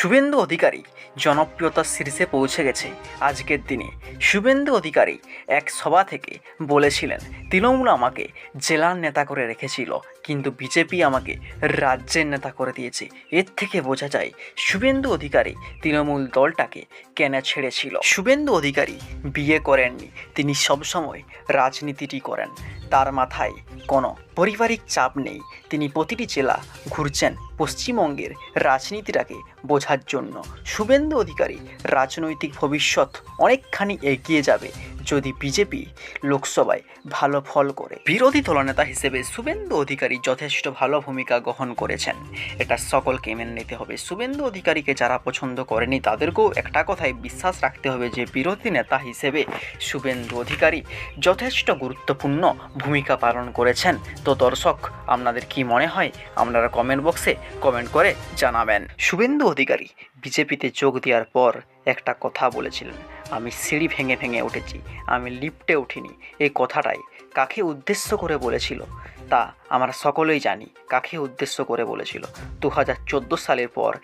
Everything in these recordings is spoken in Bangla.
শুভেন্দু অধিকারী জনপ্রিয়তার শীর্ষে পৌঁছে গেছে আজকের দিনে। শুভেন্দু অধিকারী এক সভা থেকে বলেছিলেন, তৃণমূল আমাকে জেলার নেতা করে রেখেছিল, কিন্তু বিজেপি আমাকে রাজ্যের নেতা করে দিয়েছে। এর থেকে বোঝা যায়, শুভেন্দু অধিকারী তৃণমূল দলটাকে কেন ছেড়েছিল। শুভেন্দু অধিকারী বিয়ে করেননি, তিনি সবসময় রাজনীতিটি করেন। তার মাথায় কোনো পারিবারিক চাপ নেই। তিনি প্রতিটি জেলা ঘুরছেন পশ্চিমবঙ্গের রাজনীতিটাকে বোঝার জন্য। শুভেন্দু অধিকারী, রাজনৈতিক ভবিষ্যৎ অনেকখানি এগিয়ে যাবে যদি বিজেপি লোকসভায় ভালো ফল করে। বিরোধী দলনেতা হিসেবে শুভেন্দু অধিকারী যথেষ্ট ভালো ভূমিকা গ্রহণ করেছেন। এটা সকলকে মেনে নিতে হবে। শুভেন্দু অধিকারীকে যারা পছন্দ করেনি, তাদেরকেও একটা কথায় বিশ্বাস রাখতে হবে যে, বিরোধী নেতা হিসেবে শুভেন্দু অধিকারী যথেষ্ট গুরুত্বপূর্ণ ভূমিকা পালন করেছেন। তো দর্শক, আপনাদের কি মনে হয়? আপনারা কমেন্ট বক্সে কমেন্ট করে জানাবেন। শুভেন্দু অধিকারী বিজেপিতে যোগ দেওয়ার পর একটা কথা বলেছিলেন। আমি সিঁড়ি ভেঙে ভেঙে উঠেছি, আমি লিফটে উঠিনি। এই কথাটাই কাকে উদ্দেশ্য করে বলেছিল? তা আমরা সকলেই জানি, কাকে উদ্দেশ্য করে বলেছিল? দু হাজার চোদ্দ সালের পর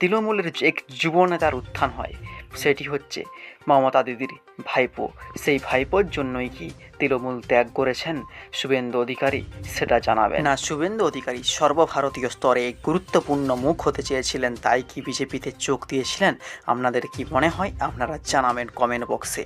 তৃণমূলের এক এক যুবনেতার উত্থান হয় সেটি হচ্ছে মমতা দিদির ভাইপো। সেই ভাইপোর জন্যই কি তৃণমূল ত্যাগ করেছেন শুভেন্দু অধিকারী, সেটা জানাবেন। না, শুভেন্দু অধিকারী সর্বভারতীয় স্তরে গুরুত্বপূর্ণ মুখ হতে চেয়েছিলেন, তাই কি বিজেপিতে চোখ দিয়েছিলেন? আপনাদের কি মনে হয়? আপনারা জানাবেন কমেন্ট বক্সে।